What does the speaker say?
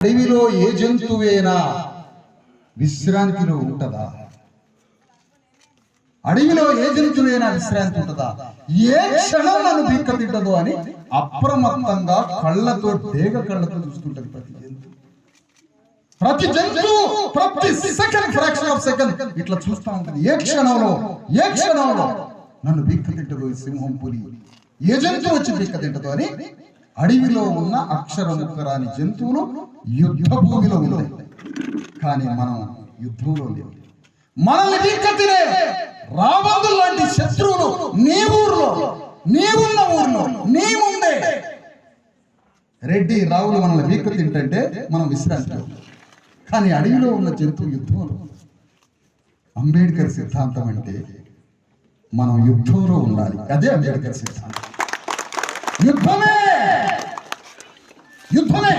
అడవిలో ఏ జంతువేనా విశ్రాంతిలో ఉంటదా? అడవిలో ఏ జంతువేనా విశ్రాంతి ఉంటుందా? ఏ క్షణం నన్ను బిక్క తింటదో అని అప్రమత్తంగా కళ్ళతో తేగ కళ్ళతో చూస్తుంటది ప్రతి జంతువు. ప్రతి జంతువు ప్రతి సెకండ్ ఫ్రాక్షన్ ఆఫ్ సెకండ్ ఇట్లా చూస్తా ఉంటుంది. ఏ క్షణంలో ఏ క్షణంలో నన్ను బిక్క తింటదో సింహం పులి? ఏ జంతువు వచ్చి బిక్క తింటదో అని అడవిలో ఉన్న అక్షర జంతువులు యుద్ధ భూమిలో ఉన్నాయి కానీ మనం యుద్ధంలో లేవు మనల్ని బిక్క తినే రాబందు లాంటి శత్రువులు నీ ఊర్లో నీవున్న ఊర్లో నీ ముందే. రెడ్డి రావులు మనల్ని వీక్క తింటే మనం విశ్రాంతి కానీ అడవిలో ఉన్న జంతువు యుద్ధంలో అంబేద్కర్ సిద్ధాంతం అంటే మనం యుద్ధంలో ఉండాలి. అదే అంబేద్కర్ సిద్ధాంతం. యుద్ధమే! యుద్ధమే